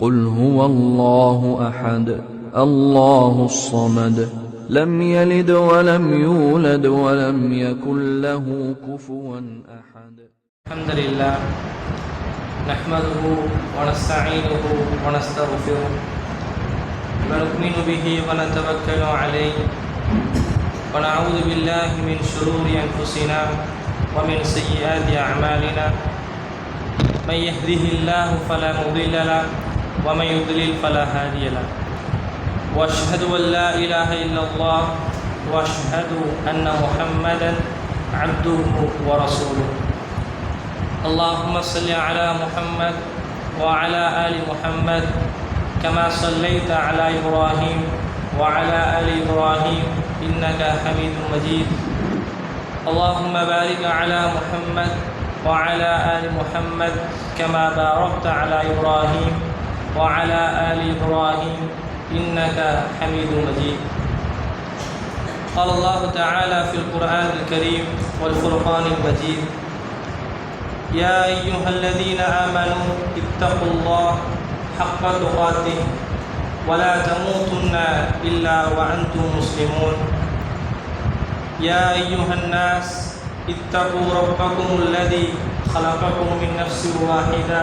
قل هو الله أحد الله الصمد. لم يلد ولم يولد ولم يكن له كفوا أحد. الحمد لله نحمده ونستعينه ونستغفره ونؤمن به ونتوكل عليه ونعوذ بالله من شرور أنفسنا ومن سيئات أعمالنا. من يهده الله فلا مضل له ومن يضلل فلا هادي له. وأشهد أن لا إله إلا الله وأشهد أن محمدا عبده ورسوله. اللهم صل على محمد وعلى آل محمد كما صليت على إبراهيم وعلى آل إبراهيم إنك حميد مجيد. اللهم بارك على محمد وعلى آل محمد كما باركت على إبراهيم وعلى آل إبراهيم إنك حميد مجيد. قال الله تعالى في القرآن الكريم والفرقان المجيد. يا أيها الذين آمنوا اتقوا الله حق تقاته ولا تموتن إلا وأنتم مسلمون. يا أيها الناس اتقوا ربكم الذي خلقكم من نفس واحدة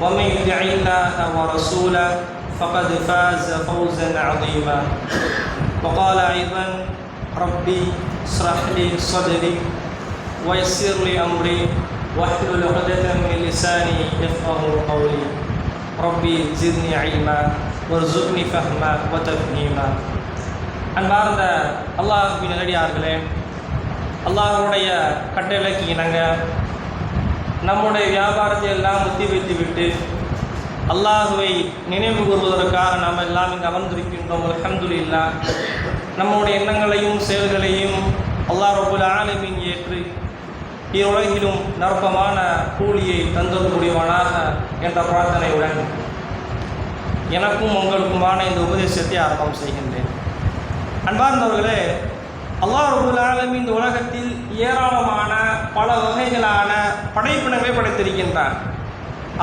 ومن يطع الله ورسوله فقد فاز فوزا عظيما وقال ايضا ربي اشرح لي صدري ويسر لي امري واحلل عقدة من لساني يفقه قولي ربي زدني علما وارزقني فهما وتفهيما அன்பார்ந்த அல்லாஹுவின் நல்லடியார்களே அல்லாஹுடைய கட்டளைக்கு இணங்க நம்முடைய வியாபாரத்தை எல்லாம் முத்தி வைத்துவிட்டு அல்லாஹுவை நினைவு கூறுவதற்காக நாம் எல்லாம் இங்கு அமர்ந்திருக்கின்றோம். அல்ஹம்துலில்லா. நம்முடைய எண்ணங்களையும் செயல்களையும் அல்லாஹ் ரபுல் ஆலமின் ஏற்று இவ்வுலகிலும் நற்பமான கூலியை தந்தது என்ற பிரார்த்தனையுடன் எனக்கும் உங்களுக்குமான இந்த உபதேசத்தை ஆரம்பம் செய்கின்றேன். அன்பார்ந்தவர்களே அல்லாஹுல் ரபுல் இந்த உலகத்தில் ஏராளமான பல வகைகளான படைப்பினங்களை படைத்திருக்கின்றார்.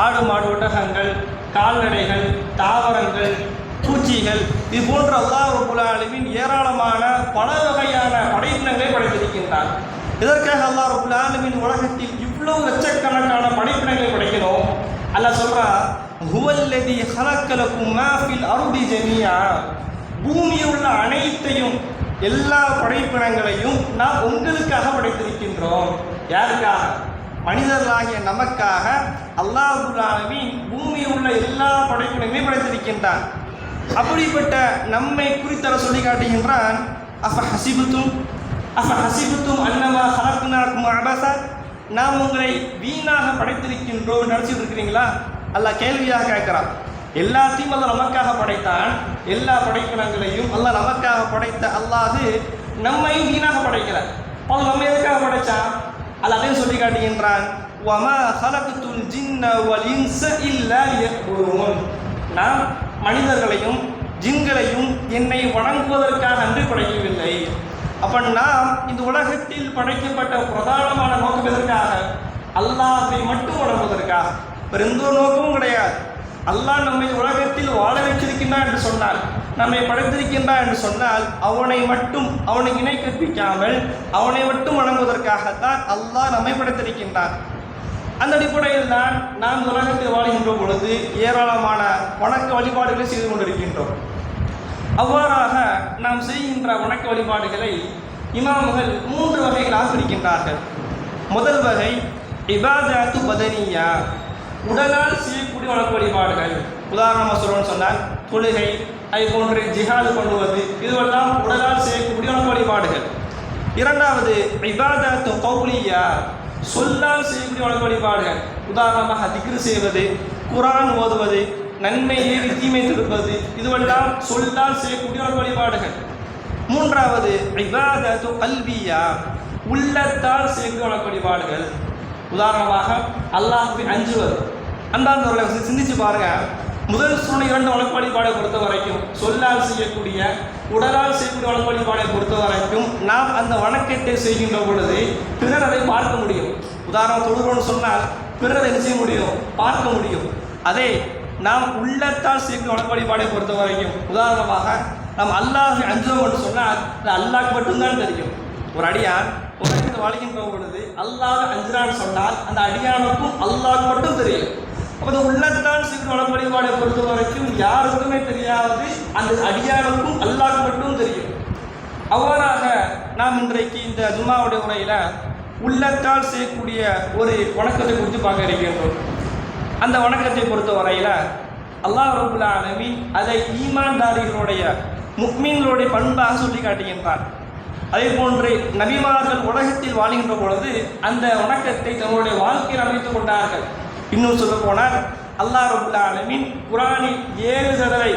ஆடு மாடு ஒட்டகங்கள் கால்நடைகள் தாவரங்கள் பூச்சிகள் இது போன்ற அல்லாஹுல் ஆலமின் ஏராளமான பல வகையான படைப்பினங்களை படைத்திருக்கின்றார். இதற்காக அல்லாஹ் ரபுல் ஆலமின் உலகத்தில் இவ்வளவு லட்சக்கணக்கான படைப்பினங்களை படைக்கிறோம். அல்லாஹ் சொல்றா ஹுவல்லதி ஹலக்கலக்கும் மாஃபில் அருதி ஜமியா. பூமியில் உள்ள அனைத்தையும் எல்லா படைப்பினங்களையும் நாம் உங்களுக்காக படைத்திருக்கின்றோம். யாருக்காக மனிதர்களாகிய நமக்காக அல்லாஹுல்லாவின் பூமியில் உள்ள எல்லா படைப்பினங்களையும் படைத்திருக்கின்றான். அப்படிப்பட்ட நம்மை குறித்தர சொல்லி காட்டுகின்றான் அஃப ஹசிபுத்தும் அஃப ஹசிபுத்தும் அன்னமா ஹலக்குனாக்கும் அபசா. நாம் உங்களை வீணாக படைத்திருக்கின்றோம். நினச்சிட்டு இருக்கிறீங்களா? அல்லாஹ் கேள்வியாக கேட்கிறான். எல்லாத்தையும் அல்ல நமக்காக படைத்தான். எல்லா படைக்கணங்களையும் அல்ல நமக்காக படைத்த அல்லாது நம்மையும் வீணாக படைக்கிறார். அவன் நம்ம எதுக்காக படைச்சான்? அல்ல அதையும் சொல்லி காட்டுகின்றான். வமா ஹலகுத்துல் ஜின்ன வல் இன்ச இல்லா லியக்புரூன். நாம் மனிதர்களையும் ஜின்களையும் என்னை வணங்குவதற்காக அன்று படைக்கவில்லை. அப்போ நாம் இந்த உலகத்தில் படைக்கப்பட்ட பிரதானமான நோக்கம் எதற்காக? அல்லாஹை மட்டும் வணங்குவதற்காக. வேறு எந்த ஒரு நோக்கமும் கிடையாது. அல்லாஹ் நம்மை உலகத்தில் வாழ வைத்திருக்கின்றான் என்று சொன்னால் நம்மை படைத்திருக்கின்றான் என்று சொன்னால் அவனை மட்டும் அவனை இணை கற்பிக்காமல் அவனை மட்டும் வணங்குவதற்காகத்தான் அல்லாஹ் நம்மை படைத்திருக்கின்றான். அந்த அடிப்படையில் தான் நாம் உலகத்தில் வாழ்கின்ற பொழுது ஏராளமான வணக்க வழிபாடுகளை செய்து கொண்டிருக்கின்றோம். அவ்வாறாக நாம் செய்கின்ற வணக்க வழிபாடுகளை இமாம்கள் மூன்று வகைகளாக பிரிக்கின்றார்கள். முதல் வகை இபாதாத்து பதனியா. உடலால் செய்யக்கூடிய வணக்க வழிபாடுகள் உதாரணமாக சொல்லணும்னு சொன்னால் தொழுகை அதை போன்று ஜிஹாது கொண்டுவது இதுவெல்லாம் உடலால் செய்யக்கூடிய வணக்க வழிபாடுகள் இரண்டாவது இபாதத்து கௌலியா சொல்லால் செய்யக்கூடிய வணக்க வழிபாடுகள் உதாரணமாக திக்ரு செய்வது குரான் ஓதுவது நன்மையிலே தீமை திருப்பது இதுவெல்லாம் சொல்லால் செய்யக்கூடிய ஒரு வழிபாடுகள் மூன்றாவது இபாதத்து கல்வியா உள்ளத்தால் செய்யக்கூடிய வழிபாடுகள் உதாரணமாக அல்லாஹ் அஞ்சுவது. அன்பார்ந்தவர்களை சிந்திச்சு பாருங்க. முதல் சூழ்நிலை இரண்டு வழக்கு பொறுத்த வரைக்கும் சொல்லால் செய்யக்கூடிய உடலால் செய்யக்கூடிய வழக்கு பொறுத்த வரைக்கும் நாம் அந்த வணக்கத்தை செய்கின்ற பொழுது பிறர் அதை பார்க்க முடியும். உதாரணம் தொழுகிறோம்னு சொன்னால் பிறர் என்ன செய்ய முடியும்? பார்க்க முடியும். அதே நாம் உள்ளத்தால் செய்யக்கூடிய வழக்கு பொறுத்த வரைக்கும் உதாரணமாக நாம் அல்லாஹ் அஞ்சுவோம் சொன்னால் அது அல்லாஹ் மட்டும்தான் தெரியும். ஒரு அடியான் உலகத்தில் வாழ்கின்ற பொழுது அல்லாஹ் அஞ்சுறான்னு சொன்னால் அந்த அடியானுக்கும் அல்லாஹ் மட்டும் தெரியும். அப்போ உள்ளத்தான் உள்ளத்தால் மன வழிபாடை பொறுத்த வரைக்கும் யாருக்குமே தெரியாது. அந்த அடியானுக்கும் அல்லாஹ் மட்டும் தெரியும். அவ்வாறாக நாம் இன்றைக்கு இந்த ஜும்மாவுடைய உரையில் உள்ளத்தால் செய்யக்கூடிய ஒரு வணக்கத்தை குறித்து பார்க்க இருக்கின்றோம். அந்த வணக்கத்தை பொறுத்த வரையில் அல்லாஹ் ரபுல் ஆலமீன் அதை ஈமான்தாரிகளுடைய முக்மீன்களுடைய பண்பாக சொல்லி காட்டுகின்றார் அதே போன்று நபிமார்கள் உலகத்தில் வாழ்கின்ற பொழுது அந்த வணக்கத்தை தங்களுடைய வாழ்க்கையில் அமைத்துக் கொண்டார்கள். இன்னும் சொல்ல போனால் அல்லாஹ் ரபுல்லாலமின் குரானில் ஏழு தடவை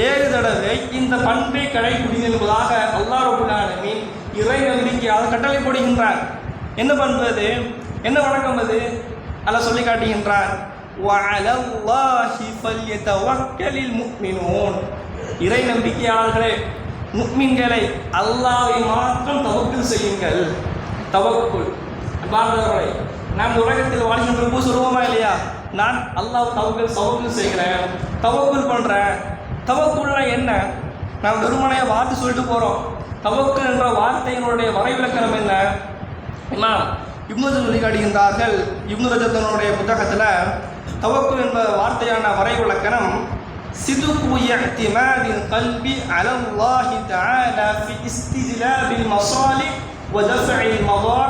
ஏழு தடவை இந்த பண்பை கடைபிடித்து என்பதாக அல்லா ரபுல்லாலமின் இறை நம்பிக்கையால் கட்டளை போடுகின்றார் என்ன பண்றது என்ன வணக்கம் அது? அல்ல சொல்லி காட்டுகின்றார் இறை நம்பிக்கையாளர்களே முக்மின்களை அல்லாவை மாற்றம் தவக்குள் செய்யுங்கள். தவக்குள். பாரதவரை நாம் இந்த உலகத்தில் வாழ்கின்ற போது சொல்லுவோமா இல்லையா நான் அல்லாஹ் தவக்குல் தவக்குல் செய்கிறேன் தவக்குல் பண்ணுறேன் தவக்குல்னா என்ன நாம் வெறுமனையாக வார்த்தை சொல்லிட்டு போகிறோம் தவக்குல் என்ற வார்த்தையினுடைய வரைவிலக்கணம் என்ன இமாம் இப்னு ரஜப் சொல்லி காட்டுகின்றார்கள் இப்னு ரஜத்தனுடைய புத்தகத்தில் தவக்குல் என்ற வார்த்தையான வரைவிலக்கணம் சிதுக்கு இஅ்திமாதில் கல்வி அலல்லாஹி தஆலா ஃபி இஸ்திஜ்லாபில் மசாலி ودفع المضار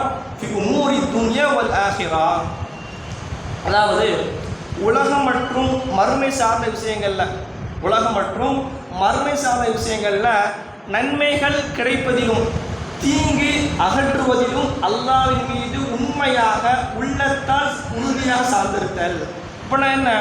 உமூரி துன்யா வல் ஆஹிரா அதாவது உலகம் மற்றும் மறுமை சார்ந்த விஷயங்களில் உலகம் மற்றும் மறுமை சார்ந்த விஷயங்களில் நன்மைகள் கிடைப்பதிலும் தீங்கு அகற்றுவதிலும் அல்லாவின் மீது உண்மையாக உள்ளத்தால் உறுதியாக சார்ந்திருத்தல். இப்போ நான் என்ன?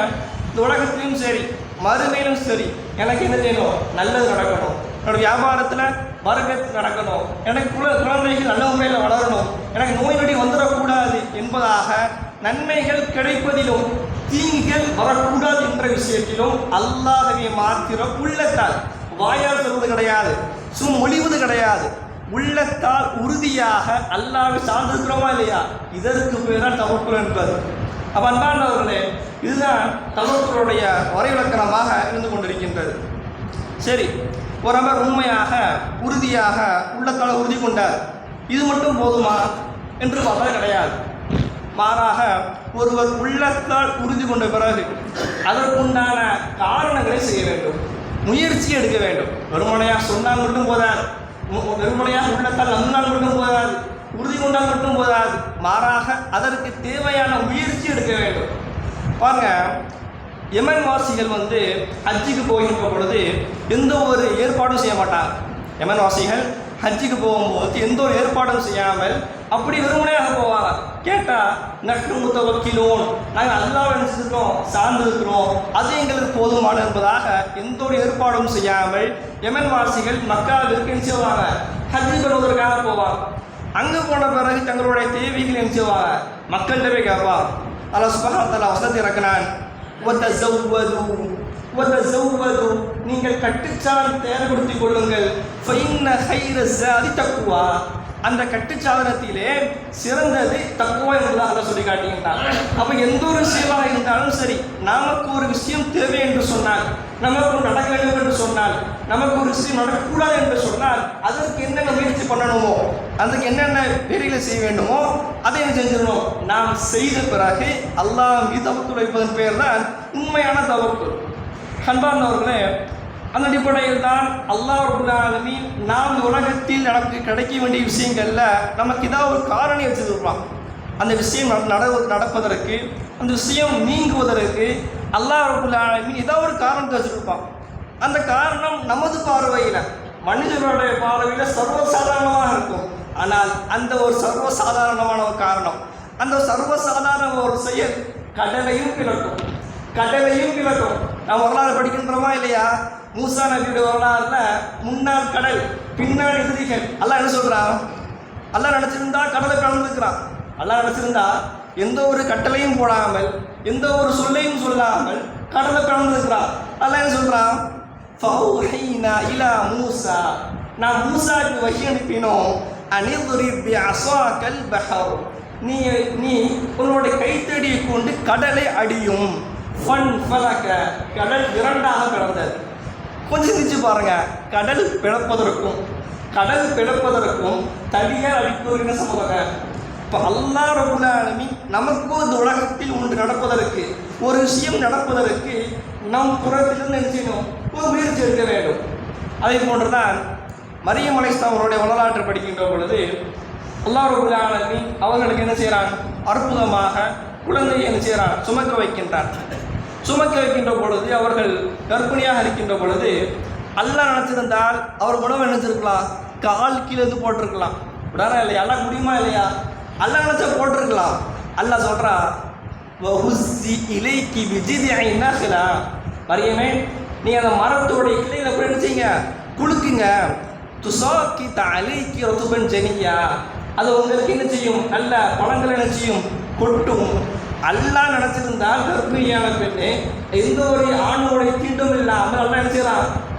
இந்த உலகத்திலையும் சரி மறுமையிலும் சரி எனக்கு என்ன செய்யணும்? நல்லது நடக்கணும். என்னோடய வியாபாரத்தில் வர்க்கத்து நடக்கணும். எனக்கு குல குழந்தைகள் நல்ல முறையில் வளரணும். எனக்கு நோய் நொடி வந்துடக்கூடாது என்பதாக நன்மைகள் கிடைப்பதிலும் தீங்குகள் வரக்கூடாது என்ற விஷயத்திலும் அல்லாஹவை மாத்திரம் உள்ளத்தால் வாயால் சொல்வது கிடையாது சும் மொழிவது கிடையாது. உள்ளத்தால் உறுதியாக அல்லாவை சார்ந்திருக்கிறோமா இல்லையா? இதற்கு பேர் தான் தவக்குள் என்பது. அப்போ அன்பானவர்களே இதுதான் தவக்குளுடைய வரைவிலக்கணமாக இருந்து கொண்டிருக்கின்றது. சரி ஒரு நபர் உண்மையாக உறுதியாக உள்ளத்தால் உறுதி கொண்டார். இது மட்டும் போதுமா? என்று பார்த்தால் கிடையாது. மாறாக ஒருவர் உள்ளத்தால் உறுதி கொண்ட பிறகு அதற்குண்டான காரணங்களை செய்ய வேண்டும். முயற்சி எடுக்க வேண்டும். வெறுமனையாக சொன்னால் மட்டும் போதாது. வெறுமனையாக உள்ளத்தால் நம்பினால் மட்டும் போதாது. உறுதி கொண்டால் மட்டும் போதாது. மாறாக அதற்கு தேவையான முயற்சி எடுக்க வேண்டும். பாருங்க யமன் வாசிகள் வந்து ஹஜ்ஜிக்கு போகின்ற பொழுது எந்த ஒரு ஏற்பாடும் செய்ய மாட்டாங்க. எமன்வாசிகள் வாசிகள் போகும்போது எந்த ஒரு ஏற்பாடும் செய்யாமல் அப்படி வெறுமனையாக போவாங்க. கேட்டால் நட்டு முத்த வக்கீலும் நாங்கள் அல்லாஹ் நினச்சிருக்கிறோம் சார்ந்திருக்கிறோம் அது எங்களுக்கு போதுமான என்பதாக எந்த ஒரு ஏற்பாடும் செய்யாமல் யமன் வாசிகள் மக்காவிற்கு என்ன செய்வாங்க? ஹஜ்ஜி பெறுவதற்காக போவாங்க. அங்கே போன பிறகு தங்களுடைய தேவைகள் என்ன செய்வாங்க? மக்கள்கிட்ட போய் கேட்பாங்க. அல்லாஹ் சுபஹானஹு வசதி இறக்கினான். ஒத்தசௌவதும் நீங்கள் கட்டுச்சாணி தேர்வுபடுத்திக் கொள்ளுங்கள். ஃபைன ஹைரஸ் சாதி தக்குவா அந்த கட்டுச்சாதனத்திலே சிறந்தது தக்குவா என்பதாக அதை சொல்லி காட்டுகின்றான் அப்ப எந்த ஒரு விஷயமாக இருந்தாலும் சரி நமக்கு ஒரு விஷயம் தேவை என்று சொன்னால் நமக்கு நடக்க வேண்டும் என்று சொன்னால் நமக்கு ஒரு விஷயம் நடக்கக்கூடாது என்று சொன்னால் அதற்கு என்னென்ன முயற்சி பண்ணணுமோ அதுக்கு என்னென்ன வேலைகளை செய்ய வேண்டுமோ அதை என்ன செஞ்சிடணும்? நாம் செய்த பிறகு அல்லாஹ் மீது தவக்குள் வைப்பதன் பெயர் தான் உண்மையான தவக்குள் அன்பார்ந்தவர்களே அந்த அடிப்படையில் தான் அல்லாஹ் ரபுல் நாம் உலகத்தில் நமக்கு கிடைக்க வேண்டிய விஷயங்களில் நமக்கு ஏதாவது ஒரு காரணி வச்சுருப்பான் அந்த விஷயம் நட- நடப்பதற்கு அந்த விஷயம் நீங்குவதற்கு அல்லாஹ் ரபுல் ஏதாவது ஒரு காரணத்தை வச்சுருப்பான் அந்த காரணம் நமது பார்வையில் மனிதனுடைய பார்வையில் சர்வசாதாரணமாக இருக்கும். ஆனால் அந்த ஒரு சர்வசாதாரணமான ஒரு காரணம் அந்த சர்வசாதாரண ஒரு செயல் கடலையும் பிளக்கும். கடலையும் பிளக்கும். நான் வரலாறு படிக்கின்றோமா இல்லையா? மூசா நபியுடைய வரலாறுல முன்னால் கடல் பின்னால் எதிரிகள். அல்லாஹ் என்ன சொல்றான் அல்லாஹ் நினைச்சிருந்தா கடலை பிளந்துக்கிறான் அல்லாஹ் நினைச்சிருந்தா எந்த ஒரு கட்டளையும் போடாமல் எந்த ஒரு சொல்லையும் சொல்லாமல் கடலை பிளந்துக்கிறான் அல்லாஹ் என்ன சொல்றான் ஃபௌஹைனா இலா மூசா. நான் மூசாவுக்கு வகி அனுப்பினோம் அனிதுரி பி அசாக்கல் பஹர். நீ நீ உன்னுடைய கைத்தடியை கொண்டு கடலை அடியும். ஃபன் ஃபலக. கடல் இரண்டாக பிளந்தது கொஞ்சம் சிந்திச்சு பாருங்க. கடல் பிளப்பதற்கும் கடல் பிளப்பதற்கும் தடியால் அடிப்பதற்கு சம்பவங்க? இப்போ அல்லா ரபுல் ஆலமீன் நமக்கு இந்த உலகத்தில் ஒன்று நடப்பதற்கு ஒரு விஷயம் நடப்பதற்கு நம் புறத்திலிருந்து என்ன செய்யணும்? ஒரு முயற்சி எடுக்க வேண்டும். அதே போன்றுதான் மரியம் அலைஸ்லாம் அவருடைய வரலாற்று படிக்கின்ற பொழுது அல்லா ரபுல் அவர்களுக்கு என்ன செய்கிறான்? அற்புதமாக குழந்தையை என்ன செய்கிறான்? சுமக்க வைக்கின்றான். சுமக்க வைக்கின்ற பொழுது அவர்கள் கர்ப்பிணியாக இருக்கின்ற பொழுது அல்லா நினச்சிருந்தால் அவர் உணவு நினைச்சிருக்கலாம் கால் கீழே இருந்து போட்டிருக்கலாம். உடனே இல்லையா? அல்லா முடியுமா இல்லையா? அல்லா நினச்சா போட்டிருக்கலாம். அல்லாஹ் சொல்கிறா வஹுசி இலைக்கி விஜிதி நஹ்லா. மரியமே நீ அந்த மரத்தோட கிளையில போய் நினைச்சீங்க குளுக்குங்க துசாக்கி அலைக்கி ரத்துபன் ஜெனியா. அது உங்களுக்கு என்ன செய்யும்? நல்ல பழங்களை என்ன செய்யும்? கொட்டும். அல்லாஹ் நினைச்சிருந்தால் கர்ப்பிணியான பெண்ணே எந்த ஒரு ஆணோடைய தீண்டும் இல்லாமல் அல்லா என்ன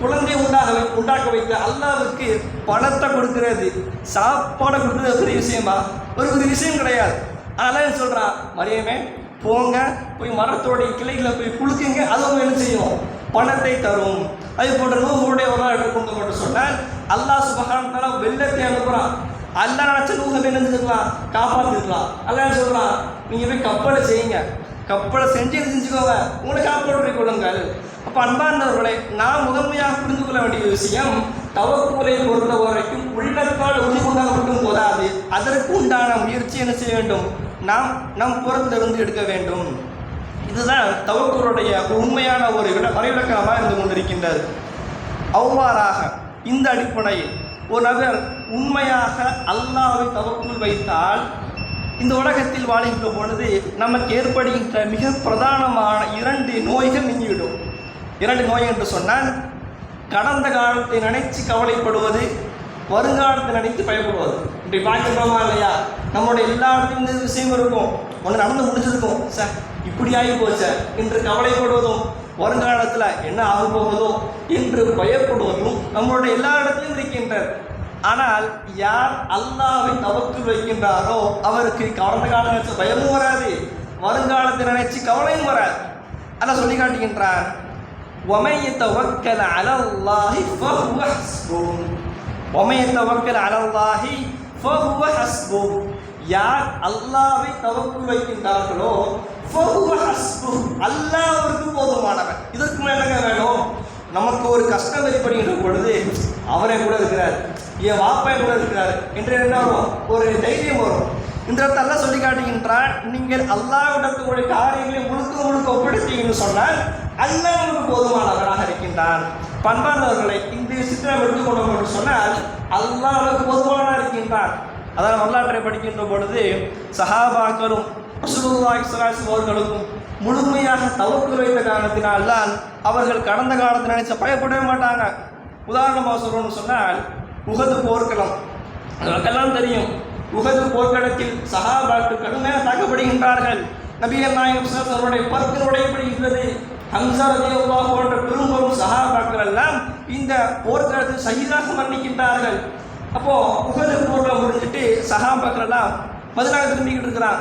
குழந்தை உண்டாக உண்டாக்க வைத்த அல்லாவுக்கு பணத்தை கொடுக்கிறது. சாப்பாடை கொடுக்கிறது பெரிய விஷயமா? ஒரு பெரிய விஷயம் கிடையாது. அதெல்லாம் சொல்கிறான் மரியமே போங்க போய் மரத்தோடைய கிளைகளை போய் குளிக்குங்க அது அவங்க என்ன செய்யும்? பணத்தை தரும். அது போன்ற நூகுடைய ஒரு கொண்டு கொண்டு சொன்னால் அல்லாஹ் சுபகான் தஆலா வெள்ளத்தை அனுப்புகிறான். அல்ல நினச்ச நூகை என்ன செஞ்சுக்கலாம் காப்பாத்திருக்கலாம். அல்ல சொல்கிறான் நீங்கள் போய் கப்பலை செய்யுங்க. கப்பலை செஞ்சு என்ன செஞ்சுக்கோங்க. உங்களை காப்பாற்றி கொள்ளுங்கள். அப்போ அன்பார்ந்தவர்களே நான் முதன்மையாக புரிந்து கொள்ள வேண்டிய விஷயம் தவக்குலை பொறுத்த வரைக்கும் உள்ளத்தால் உறுதி மட்டும் போதாது. அதற்கு உண்டான முயற்சி என்ன செய்ய வேண்டும்? நாம் நம் புறத்திலிருந்து எடுக்க வேண்டும். இதுதான் தவக்குருடைய உண்மையான ஒரு விட வரைவிலக்கமாக இருந்து கொண்டிருக்கின்றது. அவ்வாறாக இந்த அடிப்படையில் ஒரு நபர் உண்மையாக அல்லாவை தவக்குள் வைத்தால் இந்த உலகத்தில் வாழ்கின்ற பொழுது நமக்கு ஏற்படுகின்ற மிக பிரதானமான இரண்டு நோய்கள் நீங்கிவிடும். இரண்டு நோய் என்று சொன்னால் கடந்த காலத்தை நினைத்து கவலைப்படுவது வருங்காலத்தை நினைத்து பயப்படுவது. இப்படி பார்க்கின்றோமா இல்லையா? நம்மளுடைய எல்லா இடத்துலையும் இந்த விஷயம் இருக்கும். ஒன்று நடந்து முடிஞ்சிருக்கும். சார் இப்படி ஆகி போச்சு. என்று கவலைப்படுவதும் வருங்காலத்தில் என்ன ஆக போகிறதோ என்று பயப்படுவதும் நம்மளுடைய எல்லா இடத்திலும் இருக்கின்றது. ஆனால் யார் அல்லாவை தவக்கில் வைக்கின்றாரோ அவருக்கு கடந்த காலம் நினைச்ச பயமும் வராது. வருங்காலத்தை நினைச்சு கவலையும் வராது. அதை சொல்லி காட்டுகின்றார் ஒமைய தவக்கல் அலல்லாஹி ஃபஹுவஹஸ்பூம் ஒமைய தவக்கல் அலல்லாஹி ஃபஹுவஹஸ்பூம் யார் அல்லாவை தவக்கு வைக்கின்றார்களோ ஃபஹுவ போதுமானவன். இதற்கு என்னங்க வேணும்? நமக்கு ஒரு கஷ்டம் ஏற்படுகின்ற பொழுது அவரே கூட இருக்கிறார். என் வாப்பா கூட இருக்கிறார். என்று என்ன வரும் ஒரு தைரியம் வரும். இந்த இடத்துல சொல்லி காட்டுகின்றான் நீங்கள் அல்லாஹ்விடத்து காரியங்களை முழுக்க முழுக்க ஒப்படைத்தீங்கன்னு சொன்னால் அல்லாஹ் உங்களுக்கு போதுமானவராக இருக்கின்றான். பண்பாண்டவர்களை இந்த சித்திரம் எடுத்துக்கொண்டோம் என்று சொன்னால் அல்லாவுக்கு போதுமானவராக இருக்கின்றான். அதான் வரலாற்றை படிக்கின்ற பொழுது சஹாபாக்களும் ரசூலுல்லாஹி ஸல்லல்லாஹு அவர்களுக்கும் முழுமையாக தவக்கு வைத்த காரணத்தினால் தான் அவர்கள் கடந்த காலத்தை நினைச்ச பயப்படவே மாட்டாங்க. உதாரணமாக சொல்லணும்னு சொன்னால் உகது போர்க்களம். அதற்கெல்லாம் தெரியும். உகது போர்க்களத்தில் சகாபாக்கு கடுமையாக தாக்கப்படுகின்றார்கள். நபிகள் நாயகம் அவருடைய பற்கள் உடையப்படுகின்றது ஹம்சா ரலியல்லாஹு போன்ற பெரும்பெரும் சகாபாக்கள் எல்லாம் இந்த போர்க்களத்தில் சகிதாக மன்னிக்கின்றார்கள். அப்போது உகது போர்க்களம் முடிஞ்சிட்டு சகாபாக்கள் எல்லாம் மதுராக திரும்பிக்கிட்டு இருக்கிறான்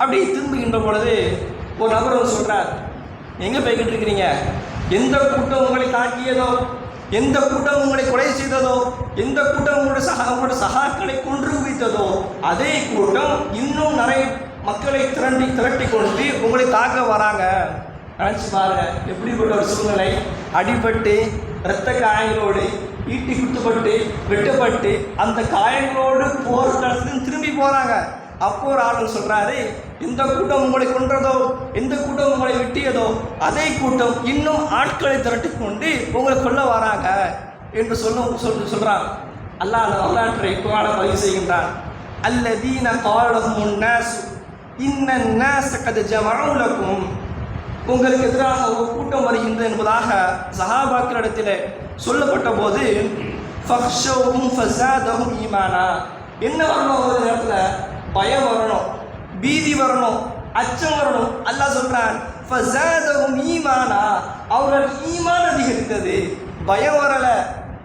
அப்படியே திரும்புகின்ற பொழுது ஒரு நபர் வந்து சொல்கிறார் எங்கே போய்கிட்டு இருக்கிறீங்க? எந்த கூட்டம் உங்களை தாக்கியதோ எந்த கூட்டம் உங்களை கொலை செய்ததோ எந்த கூட்டம் உங்களோட சகா உங்களோட சகாக்களை கொன்று குவித்ததோ அதே கூட்டம் இன்னும் நிறைய மக்களை திரண்டி திரட்டி கொண்டு உங்களை தாக்க வராங்க. நினச்சி பாருங்க எப்படிப்பட்ட ஒரு சூழ்நிலை. அடிபட்டு இரத்த காயங்களோடு ஈட்டி குத்துப்பட்டு வெட்டப்பட்டு அந்த காயங்களோடு போர் களத்துக்கு திரும்பி போகிறாங்க அப்போ ஒரு ஆளுங்க சொல்கிறாரு எந்த கூட்டம் உங்களை கொன்றதோ எந்த கூட்டம் உங்களை வெட்டியதோ அதே கூட்டம் இன்னும் ஆட்களை திரட்டி கொண்டு உங்களை கொல்ல வராங்க என்று சொல்ல சொல் சொல்கிறான் அல்லாஹ் அந்த வரலாற்றை குரான பதிவு செய்கின்றான். அல்லதீன காலஹும் நாஸ் இன்ன நாஸ் கத் ஜமஉ உங்களுக்கு எதிராக ஒரு கூட்டம் வருகின்றது என்பதாக சஹாபாக்களிடத்தில் சொல்லப்பட்ட போது ஃபக்ஷவும் ஃபசாதகும் ஈமானா. என்ன வரணும்? ஒரு நேரத்தில் பயம் வரணும். பீதி வரணும் அச்சம் வரணும். அல்லாஹ் சொல்கிறான் ஈமானா. அவர்கள் ஈமான் அதிகரித்தது. பயம் வரலை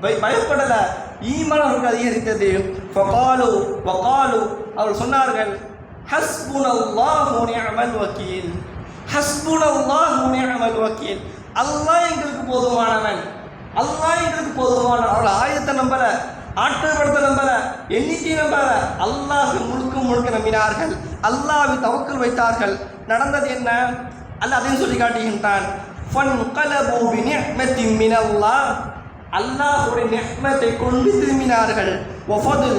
பய- பயப்படல. ஈமான் அவர்களுக்கு அதிகரித்தது. ஃபகாலு வகாலு. அவர்கள் சொன்னார்கள் ஹஸ்புனல்லாஹு நிஅமல் வக்கீல். ஹஸ்புனல்லாஹு நிஅமல் வக்கீல். அல்லாஹ் எங்களுக்கு போதுமானவன். அல்லாஹ் எங்களுக்கு போதுமானவன். அவள் ஆயத்தை நம்பலை. ஆற்றல் படத்தை நம்பல எண்ணிக்கை நம்பல அல்லாஹ் முழுக்க முழுக்க நம்பினார்கள். அல்லாஹ்வை தவக்கல் வைத்தார்கள். நடந்தது என்ன? அல்ல அதையும் சொல்லி காட்டுகின்றான். அல்லாஹுடைய நெஹ்மத்தை கொண்டு திரும்பினார்கள். ஒஃபது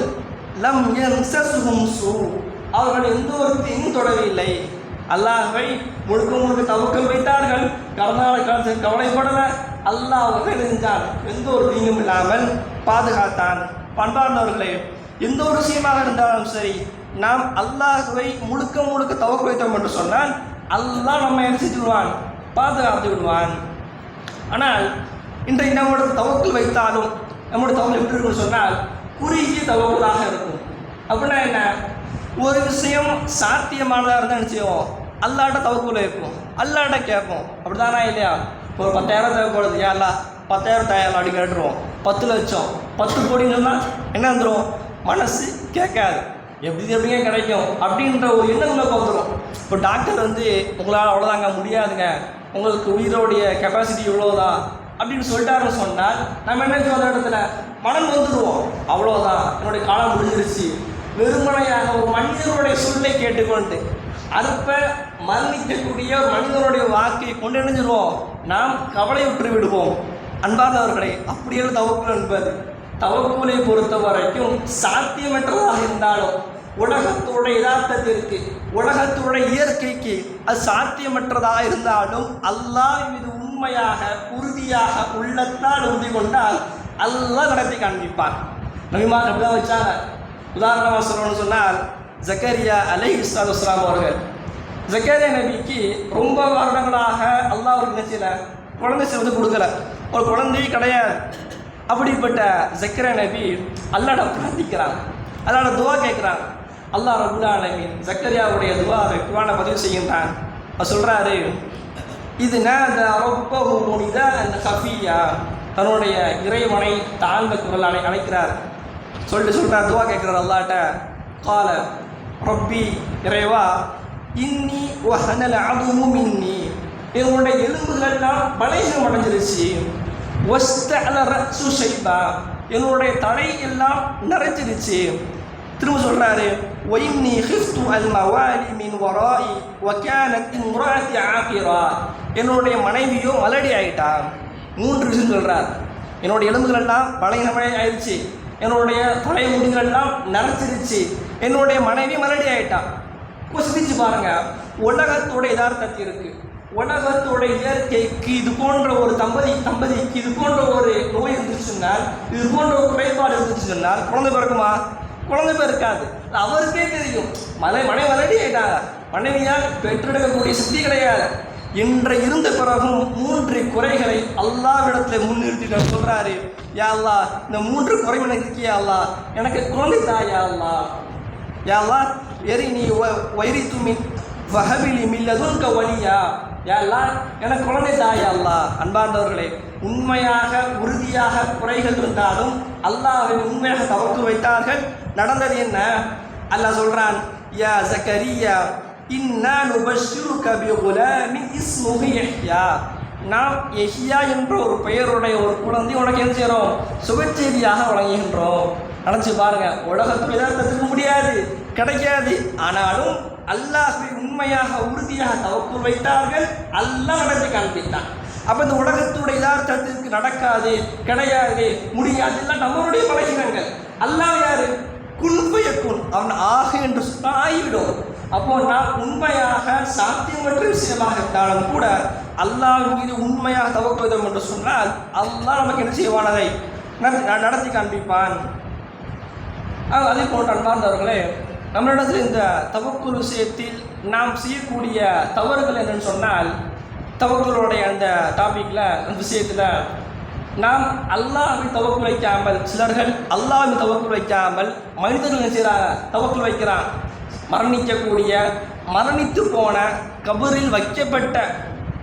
லம் யம்சசுஹும் சூ. அவர்கள் எந்த ஒரு தீங்கும் தொடரவில்லை அல்லாஹ்வை முழுக்க முழுக்க தவக்கல் வைத்தார்கள். கடந்த காலத்தில் கவலைப்படல. அல்லாஹ் அவர்கள் இருந்தான் எந்த ஒரு தீங்கும் இல்லாமல் பாதுகாத்தான் பண்பார்ந்தவர்களே எந்த ஒரு விஷயமாக இருந்தாலும் சரி நாம் அல்லாஹுவை முழுக்க முழுக்க தவக்கல் வைத்தோம் என்று சொன்னால் அல்லாஹ் நம்ம என்ன செஞ்சு விடுவான்? பாதுகாத்து விடுவான். ஆனால் இன்றைக்கு நம்மளோட தவக்கல் வைத்தாலும் நம்மளோட தவக்கல் எப்படி இருக்கும்னு சொன்னால் குறுகிய தவக்கலாக இருக்கும். அப்படின்னா என்ன? ஒரு விஷயம் சாத்தியமானதாக இருந்தால் என்ன அல்லாட்ட தவக்குள்ள இருக்கும். அல்லாட்ட கேட்போம். அப்படிதானா இல்லையா? ஒரு பத்தாயிரம் தேவைப்படுது ஏன் பத்தாயிரம் தயாரில் அப்படி கேட்டுருவோம். பத்து லட்சம் பத்து கோடிங்கன்னா என்ன வந்துடும் மனசு கேட்காது. எப்படி எப்படிங்க கிடைக்கும்? அப்படின்ற ஒரு எண்ணம் உங்களுக்கு வந்துடும் இப்போ டாக்டர் வந்து உங்களால் அவ்வளோதாங்க முடியாதுங்க. உங்களுக்கு உயிரோடைய கெப்பாசிட்டி இவ்வளோதான் அப்படின்னு சொல்லிட்டாருன்னு சொன்னால் நம்ம என்ன செய்வோம் அந்த இடத்துல மனம் வந்துடுவோம் அவ்வளோதான் என்னுடைய காலம் முடிஞ்சிருச்சு. வெறுமனையாக ஒரு மனிதனுடைய சொல்லை கேட்டுக்கொண்டு அற்ப மரணிக்கக்கூடிய ஒரு மனிதனுடைய வாக்கை கொண்டு இணைஞ்சிருவோம் நாம் கவலையுற்று விடுவோம். அன்பார்ந்தவர்களே அப்படியே தவக்குள் என்பது தவக்குலை பொறுத்த வரைக்கும் சாத்தியமற்றதாக இருந்தாலும் உலகத்தோட யதார்த்தத்திற்கு உலகத்தோட இயற்கைக்கு அது சாத்தியமற்றதாக இருந்தாலும் அல்லாஹ் மீது உண்மையாக உறுதியாக உள்ளத்தால் உறுதி கொண்டால் அல்லாஹ் நடத்தி காண்பிப்பார். நபிமார் அப்படிதான் வச்சாங்க. உதாரணமாக சொல்லணும்னு சொன்னால் ஜக்கரியா அலை இஸ்லாம் அவர்கள். ஜக்கரியா நபிக்கு ரொம்ப வருடங்களாக அல்லாஹ் அவருக்கு நினைச்சல குழந்தை சிறந்து கொடுக்கல. ஒரு குழந்தை கிடையாது. அப்படிப்பட்ட ஜக்கரியா நபி அல்லாட பிரார்த்திக்கிறாங்க அல்லாட துவா கேட்குறாங்க அல்லாஹ் ரபுல்லா ஆலமீன் ஜக்கரியாவுடைய துவாவை குரானை பதிவு செய்கின்றான். அவர் சொல்கிறாரு இது நாத ரப்பஹு முனித அந்த கஃபியா தன்னுடைய இறைவனை தாழ்ந்த குரல் அழை அழைக்கிறார். சொல்லிட்டு சொல்கிறார் துவா கேட்குறார் அல்லாட்ட. கால ரொப்பி இறைவா இன்னி வஹனல் அதுவும் இன்னி என்னுடைய எலும்புகள்லாம் பலகீனம் அடைஞ்சிருச்சு. ஒஸ்தல ரக்ஸு ஷைபா. என்னுடைய தலை எல்லாம் நிறைஞ்சிருச்சு. திரும்ப சொல்றாரு ஒயின்னி ஹிஃப்து அல் மவாலி மின் வராயி வக்கானத் முராத்தி ஆகிரா. என்னுடைய மனைவியோ மலடி ஆகிட்டா மூன்று விஷயம் சொல்றார். என்னுடைய எலும்புகளெல்லாம் பலகீனமாக ஆயிடுச்சு என்னுடைய தலை முடிகள் நரைச்சிருச்சு. என்னுடைய மனைவி மலடி ஆயிட்டா. குசிச்சு பாருங்க உலகத்தோட யதார்த்தத்திற்கு உலகத்தோட இயற்கைக்கு இது போன்ற ஒரு தம்பதி தம்பதிக்கு இது போன்ற ஒரு நோய் இருந்துச்சுன்னால் இது போன்ற ஒரு குறைபாடு இருந்துச்சுன்னா குழந்தை பிறக்குமா? குழந்தை பிறக்காது. அவருக்கே தெரியும். மலை மனை மலடி ஆயிட்டாங்க. மனைவியால் பெற்றெடுக்கக்கூடிய சக்தி கிடையாது. என்ற இருந்த பிறகும் மூன்று குறைகளை அல்லாவிடத்தில் முன்னிறுத்தி நான் யா யாழ்லா இந்த மூன்று குறை எனக்கு இருக்கியா அல்லாஹ் எனக்கு குழந்தை தாயாள்லா அல்லாஹ்? யா நீ வைரி துமின் வகவிலி வஹபிலி மில்லதுன்க வழியா யா எனக்கு குழந்தை தாயாள்லா அல்லாஹ்? அன்பார்ந்தவர்களே உண்மையாக உறுதியாக குறைகள் இருந்தாலும் அல்லாஹை உண்மையாக தவக்கு வைத்தார்கள். நடந்தது என்ன? அல்லாஹ் சொல்கிறான் யா ஜக்கரியா இன்னா நுபஷ்ஷிருக பிகுலாமின் இஸ்முகு எஹ்யா நாம் எஹியா என்ற ஒரு பெயருடைய ஒரு குழந்தை உனக்கு என்ன செய்கிறோம் சுபச்செய்தியாக வழங்குகின்றோம். நினச்சி பாருங்க உலகத்தில் எதார்த்தத்துக்கு முடியாது கிடைக்காது. ஆனாலும் அல்லாஹை உண்மையாக உறுதியாக தவக்குள் வைத்தார்கள். அல்லாஹ் நடத்தி காண்பித்தான். அப்போ இந்த உலகத்துடைய யதார்த்தத்திற்கு நடக்காது கிடையாது முடியாது எல்லாம் நம்மளுடைய பலகீனங்கள். அல்லாஹ் யாரு? குன்பயக்குன் அவன் ஆக என்று சொன்னால் ஆகிவிடும். அப்போ நான் உண்மையாக சாத்தியமற்ற விஷயமாக இருந்தாலும் கூட அல்லாஹ் மீது உண்மையாக தவக்குவதம் என்று சொன்னால் அல்லாஹ் நமக்கு என்ன செய்வானதை நான் நடத்தி காண்பிப்பான். அதே போன்ற அன்பார்ந்தவர்களே நம்மளிடத்தில் இந்த தவக்குள் விஷயத்தில் நாம் செய்யக்கூடிய தவறுகள் என்னன்னு சொன்னால் தவக்குளுடைய அந்த டாப்பிக்கில் அந்த விஷயத்தில் நாம் அல்லாஹை தவக்குள் வைக்காமல் சிலர்கள் அல்லாஹை தவக்குள் வைக்காமல் மனிதர்கள் என்ன செய்கிறாங்க தவக்குள் வைக்கிறான். மரணிக்கக்கூடிய மரணித்து போன கபரில் வைக்கப்பட்ட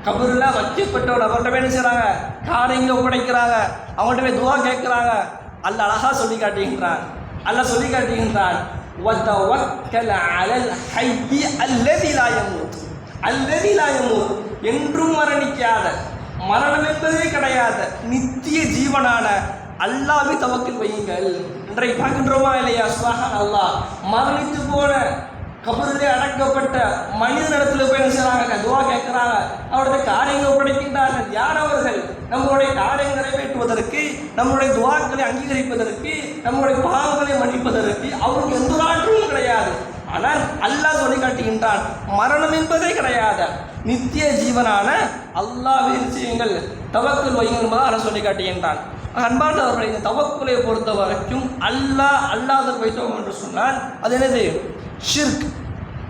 கபூரில் வைக்கப்பட்டவன் அவர்கிட்ட என்ன செய்கிறாங்க காரியங்களை ஒப்படைக்கிறாங்க. அவங்கள்ட்ட போய் துவா கேட்குறாங்க. அல்ல அழகாக சொல்லி காட்டுகின்றான். அல்ல சொல்லி காட்டுகின்றான். என்றும் மரணிக்காத மரணம் என்பதே கிடையாத நித்திய ஜீவனான அல்லாவே தவக்கில் வையுங்கள். இன்றைக்கு பார்க்கின்றோமா இல்லையா? சுவாகன் அல்லா மரணித்து போன கபரிலே அடக்கப்பட்ட நிலத்தில் போய் என்ன செய்றாங்க? துவா கேட்கிறாங்க. அவருடைய காரியங்கள் ஒப்படைக்கின்றார்கள். யார் அவர்கள்? நம்மளுடைய காரியங்களை நிறைவேற்றுவதற்கு நம்மளுடைய துவாக்களை அங்கீகரிப்பதற்கு நம்மளுடைய பாவங்களை மன்னிப்பதற்கு அவருக்கு எந்த ஆற்றலும் கிடையாது. ஆனால் அல்லாஹ் சொல்லி காட்டுகின்றான் மரணம் என்பதே கிடையாது. நித்திய ஜீவனான அல்லாஹ்வை செய்யுங்கள். தவக்குள் வையுங்கள் என்பதை அல்லாஹ் சொல்லி காட்டுகின்றான் அன்பானவர்களை இந்த தவக்குலையை பொறுத்த வரைக்கும் அல்லாஹ் அல்லாத வைத்தோம் என்று சொன்னால் அது என்னது? ஷிர்க்.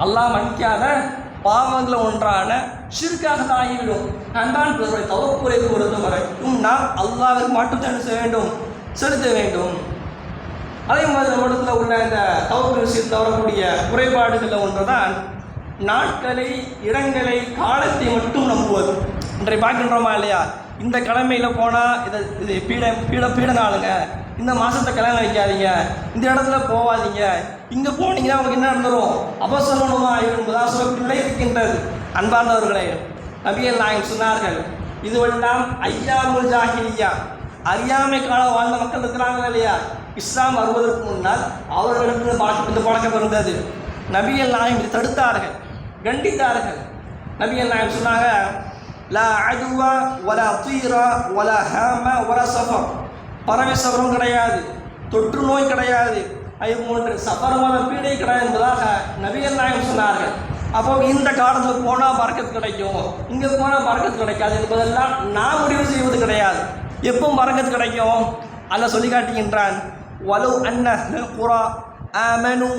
அல்லாஹ் மன்னிக்காத பாவங்களை ஒன்றான ஷிர்காக தான் ஆகிவிடும் அன்பான் பிறருடைய தவக்குலை பொறுத்த வரைக்கும் நாம் அல்லாவிற்கு மட்டும் தான் செய்ய வேண்டும் செலுத்த வேண்டும். அதே மாதிரி நம்மிடத்தில் உள்ள இந்த தவறு விஷயத்தில் வரக்கூடிய குறைபாடுகளில் ஒன்றுதான் நாட்களை இடங்களை காலத்தை மட்டும் நம்புவது. இன்றை பார்க்கின்றோமா இல்லையா? இந்த கிழமையில் போனால் இதை இது பீட பீட பீட நாளுங்க. இந்த மாதத்தை கல்யாணம் வைக்காதீங்க இந்த இடத்துல போகாதீங்க இங்கே போனீங்கன்னா உங்களுக்கு என்ன நடந்துரும்? அபசரணுமா என்பதாக சொல்லக்கூடிய இருக்கின்றது அன்பார்ந்தவர்களே நபிகள் நாயகம் சொன்னார்கள் இதுவெல்லாம் ஐயாமுல் ஜாகிரியா அறியாமை காலம் வாழ்ந்த மக்கள் இருக்கிறாங்க இல்லையா? இஸ்லாம் வருவதற்கு முன்னால் அவர்களிடம் இந்த பழக்கம் இந்த பழக்கம் இருந்தது. நபிகள் நாயம் தடுத்தார்கள் கண்டித்தார்கள். நபிகள் நாயம் சொன்னாங்க லா அதுவா வலா தீரா வலா ஹாம வலா சஃபர் பறவை சபரம் கிடையாது தொற்று நோய் கிடையாது அது போன்று சபரமான பீடை கிடையாது என்பதாக நபிகள் நாயகம் சொன்னார்கள் அப்போ இந்த காலத்தில் போனால் பறக்கத்து கிடைக்கும் இங்கே போனால் பறக்கத்து கிடைக்காது என்பதெல்லாம் நான் முடிவு செய்வது கிடையாது எப்போ பறக்கத்து கிடைக்கும் அல்ல சொல்லி காட்டுகின்றான் வலு அன்ன குரா ஆமனு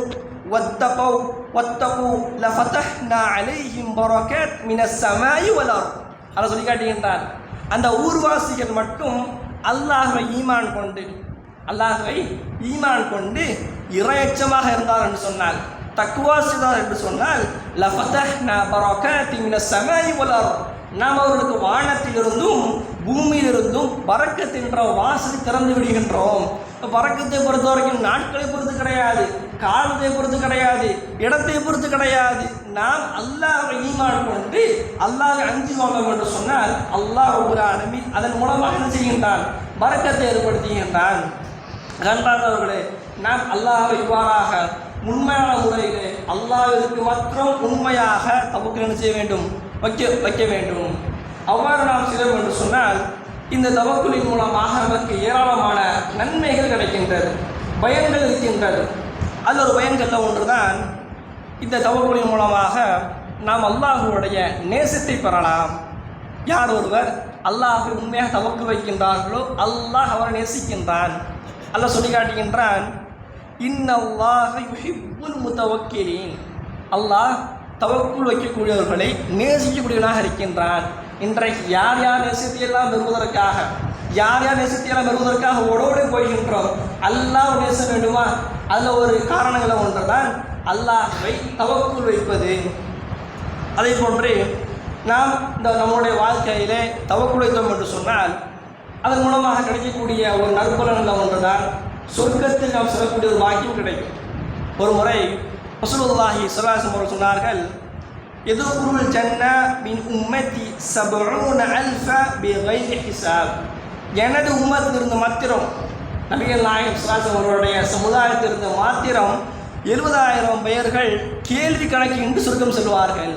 واتقوا واتقوا لفتحنا عليهم بركات من السماء والارض அதை சொல்லி காட்டுகின்றான் அந்த ஊர்வாசிகள் மட்டும் அல்லாஹுவை ஈமான் கொண்டு அல்லாஹுவை ஈமான் கொண்டு இரையச்சமாக இருந்தார் என்று சொன்னால் தக்குவாசிதார் என்று சொன்னால் நாம் அவர்களுக்கு வானத்திலிருந்தும் பூமியிலிருந்தும் பறக்கத்தின்ற வாசல் திறந்து விடுகின்றோம். பறக்கத்தை பொறுத்த வரைக்கும் நாட்களை பொறுத்து கிடையாது. காலத்தை பொறுத்து கிடையாது இடத்தை பொறுத்து கிடையாது. நாம் அல்லாஹை ஈமான் கொண்டு அல்லாஹ் அஞ்சு வாங்க என்று சொன்னால் அல்லாஹ் ஒரு அனமி அதன் மூலமாக என்ன செய்கின்றான்? வரக்கத்தை ஏற்படுத்துகின்றான். அன்பார்ந்தவர்களே நாம் அல்லாஹை இவ்வாறாக உண்மையான முறையிலே அல்லாஹிற்கு மாத்திரம் உண்மையாக தவக்கு என்ன செய்ய வேண்டும்? வைக்க வைக்க வேண்டும். அவ்வாறு நாம் செய்தோம் என்று சொன்னால் இந்த தவக்குலின் மூலமாக நமக்கு ஏராளமான நன்மைகள் கிடைக்கின்றது பயன்கள் இருக்கின்றது. அதில் ஒரு பயன்களில் ஒன்றுதான் இந்த தவக்குலின் மூலமாக நாம் அல்லாஹுடைய நேசத்தை பெறலாம். யார் ஒருவர் அல்லாஹை உண்மையாக தவக்கு வைக்கின்றார்களோ அல்லாஹ் அவரை நேசிக்கின்றான். அல்லாஹ் சொல்லி காட்டுகின்றான் இன்னல்லாஹ யுஹிப்புல் முத்தவக்கிரீன் அல்லாஹ் தவக்குள் வைக்கக்கூடியவர்களை நேசிக்கக்கூடியவனாக இருக்கின்றான். இன்றைக்கு யார் யார் நேசத்தையெல்லாம் பெறுவதற்காக யார் யார் நேசத்தையெல்லாம் வருவதற்காக ஓடோடி போகின்றோம் அல்லாஹ் நேச வேண்டுமா? அதில் ஒரு காரணங்களை ஒன்றுதான். அல்லாஹ்வை தவக்குள் வைப்பது. அதே போன்று நாம் இந்த நம்முடைய வாழ்க்கையிலே தவக்குழைத்தோம் என்று சொன்னால் அதன் மூலமாக கிடைக்கக்கூடிய ஒரு நற்பலன்கள் ஒன்றுதான். சொர்க்கத்தில் நாம் சொல்லக்கூடிய ஒரு வாக்கியம் கிடைக்கும். ஒரு முறை ரசூலுல்லாஹி ஸல்லல்லாஹு அவர்கள் சொன்னார்கள் எதிர்குருள் ஜன்ன மின் உம்மதி சபூன அல்ஃப பி ஹிசாப் எனது உம்மத்திலிருந்து மாத்திரம் நபிகள் நாயகம் ஸல்லல்லாஹு அவர்களுடைய சமுதாயத்திலிருந்து மாத்திரம் எழுபதாயிரம் பெயர்கள் கேள்வி கணக்கின்றி சுருக்கம் செல்வார்கள்.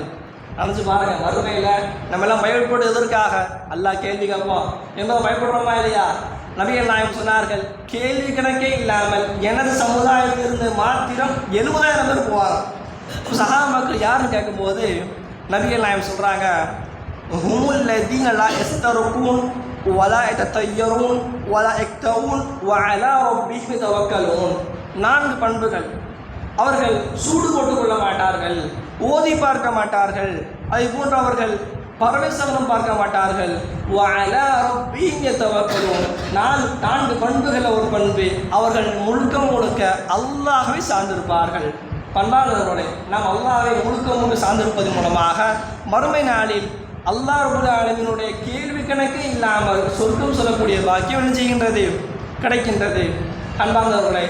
நினச்சி பாருங்க வறுமையில் நம்ம எல்லாம் பயப்படுவது எதற்காக அல்லாஹ் கேள்வி கேட்போம் என்பதை பயப்படுறோமா இல்லையா? நபிகள் நாயகம் சொன்னார்கள் கேள்வி கணக்கே இல்லாமல் எனது சமுதாயத்திலிருந்து மாத்திரம் எழுபதாயிரம் பேர் போவாங்க. சகா மக்கள் யாருன்னு கேட்கும்போது நபிகள் நாயகம் சொல்கிறாங்க ஹுமுல் தீங்கல்லா எஸ்தருக்கும் வலா எத்தையரும் வலா எக்தவுன் வலா ரப்பிஹி தவக்கலூன் நான்கு பண்புகள். அவர்கள் சூடு போட்டுக் கொள்ள மாட்டார்கள் ஓதி பார்க்க மாட்டார்கள் அதை போன்று அவர்கள் பரமேஸ்வரனும் பார்க்க மாட்டார்கள். வஅலா ரொப்பிங்க தவக்கலும் நான் நான்கு பண்புகளில் ஒரு பண்பு. அவர்கள் முழுக்க முழுக்க அல்லாகவே சார்ந்திருப்பார்கள். பண்பாளர்களே நாம் அல்லாவை முழுக்க முழுக்க சார்ந்திருப்பது மூலமாக மறுமை நாளில் அல்லாஹ் ரபுல் ஆலமீனுடைய கேள்வி கணக்கு இல்லாமல் சொர்க்கம் சொல்லக்கூடிய பாக்கியம் என்ன செய்கின்றது? கிடைக்கின்றது. அன்பார்ந்தவர்களே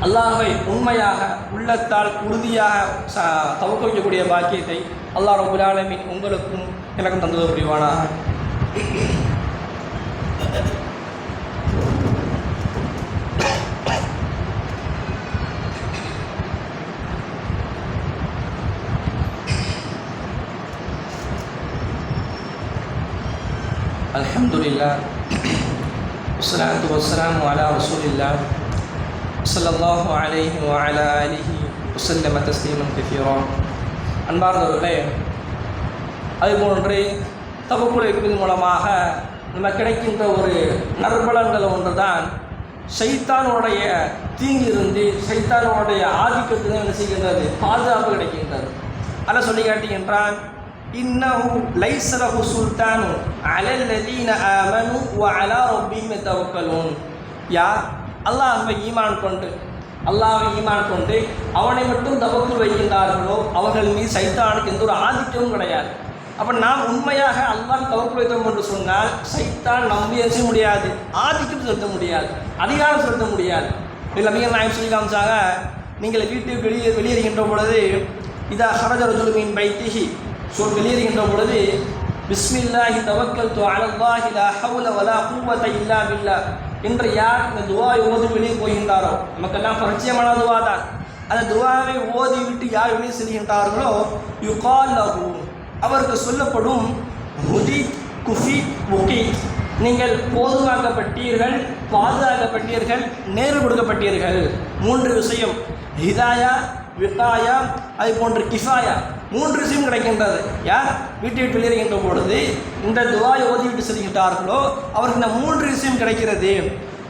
அல்லாஹை உண்மையாக உள்ளத்தால் உறுதியாக ச தவக்க வைக்கக்கூடிய பாக்கியத்தை அல்லாஹ் ரபுல் ஆலமின் உங்களுக்கும் எனக்கும் தந்தது புரிவானா அலமதுல்லா வசலாத்து வசலாம் அலா ரசூலில்லா சல்லாஹு அலேஹி அலா அலிஹி வசல்லம் தஸ்லீமன் கஃபீரா அன்பார்ந்தவர்களே அதுபோன்று தவக்குழைப்பின் மூலமாக நம்ம கிடைக்கின்ற ஒரு நற்பலன்கள் ஒன்று தான் சைத்தானுடைய தீங்கிருந்து சைத்தானுடைய ஆதிக்கத்தினை என்ன செய்கின்றது? பாதுகாப்பு கிடைக்கின்றது. அதை சொல்லி காட்டுகின்றான் இன்னஹு லைஸ சுல்தானு அலல் லதீன ஆமனு வ அலா ரப்பிஹிம் தவக்கலூன் யார்? அல்லாஹ்வை ஈமான் கொண்டு. அல்லாஹ்வை ஈமான் கொண்டு அவனை மட்டும் தவக்குள் வைக்கின்றார்களோ அவர்கள் மீது சைத்தானுக்கு எந்த ஒரு ஆதிக்கமும் கிடையாது. அப்போ நாம் உண்மையாக அல்லாஹ் தவக்குள் வைத்தோம் என்று சொன்னால் சைத்தான் நம்பி என்ன செய்ய முடியாது? ஆதிக்கம் செலுத்த முடியாது. அதிகாரம் செலுத்த முடியாது. இல்லை மிக நாயம் சொல்லி காமிச்சாங்க நீங்கள் வீட்டுக்கு வெளியே வெளியேறுகின்ற பொழுது இதா ஹரஜ ரஜுலுமின் பைத்திஹி சொல் வெளியேறுகின்ற பொழுது பிஸ்மில்லாஹி தவக்கல் து அலல்லாஹி லா ஹவுல வலா குவத இல்லா பில்லா என்று யார் இந்த துவா ஓதி வெளியே போகின்றாரோ? நமக்கெல்லாம் பரிச்சயமான துவா தான். அந்த துவாவை ஓதி விட்டு யார் வெளியே செல்கின்றார்களோ? யுகால் லஹு அவருக்கு சொல்லப்படும் முதி குஃபி முகி நீங்கள் போதுவாக்கப்பட்டீர்கள் பாதுகாக்கப்பட்டீர்கள் நேரு கொடுக்கப்பட்டீர்கள். மூன்று விஷயம் ஹிதாயா விகாயா அது போன்று கிஃபாயா. மூன்று சிம் கிடைக்கின்றது. யார் வீட்டை விட்டு வெளியேறுகின்ற பொழுது இந்த துவாயை ஓதிவிட்டு செல்கின்றார்களோ அவருக்கு இந்த மூன்று விஷயம் கிடைக்கிறது.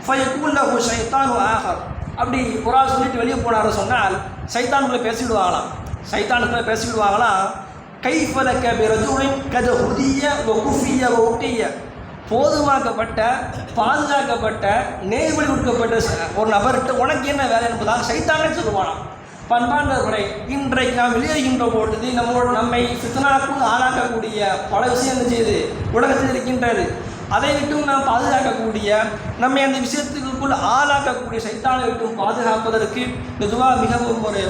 ஃபயக்கூல்லஹு ஷைத்தானு ஆஹர். அப்படி ஒரு ஆள் சொல்லிட்டு வெளியே போனாரு சொன்னால் சைத்தானுக்குள்ளே பேசிவிடுவாங்களாம். சைத்தானுக்குள்ளே பேசிவிடுவாங்களாம் கைஃபலக்க பிரஜுலின் கத ஹுதிய ஒகுஃபிய ஒட்டிய போதுமாக்கப்பட்ட பாதுகாக்கப்பட்ட நேர்வழி கொடுக்கப்பட்ட ஒரு நபர்கிட்ட உனக்கு என்ன வேலை என்பதாக சைத்தானே சொல்லுவானாம். பண்பாண்டவர்களை இன்றைக்கு நாம் வெளியேறுகின்ற பொழுது நம்மோடு நம்மை சித்தனாக்கும் ஆளாக்கக்கூடிய பல விஷயம் செய்து உலகத்தில் இருக்கின்றது. அதை விட்டும் நாம் பாதுகாக்கக்கூடிய நம்மை அந்த விஷயத்துக்குள் ஆளாக்கக்கூடிய சைத்தானை விட்டும் பாதுகாப்பதற்கு இந்த துவா மிகவும் ஒரு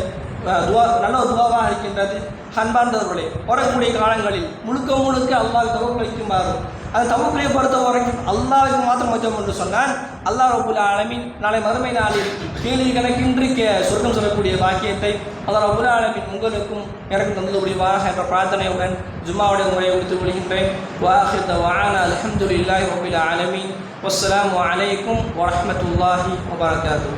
துவா நல்ல ஒரு துவாவாக இருக்கின்றது. அன்பார்ந்தவர்களே வரக்கூடிய காலங்களில் முழுக்க முழுக்க அல்லாஹ் தவக்கு வைக்குமாறு அந்த தவக்குலையை பொறுத்த வரைக்கும் அல்லாவுக்கு மாத்திரம் வச்சோம் என்று சொன்னால் அல்லாஹ் ரபுல் ஆலமின் நாளை மறுமை நாளில் கேள்வி கணக்கின்றி கே சொர்க்கம் சொல்லக்கூடிய பாக்கியத்தை அல்லாஹ் ரபுல் ஆலமின் உங்களுக்கும் எனக்கும் தந்தது முடிவாக என்ற பிரார்த்தனையுடன் ஜும்மாவுடைய முறையை முடித்துக் கொள்கின்றேன். வாஹித வான அல்ஹம்துலில்லாஹி ரபுல் ஆலமின். வஸ்லாம் வலைக்கும் வரமத்துல்லாஹி வபரகாத்தூ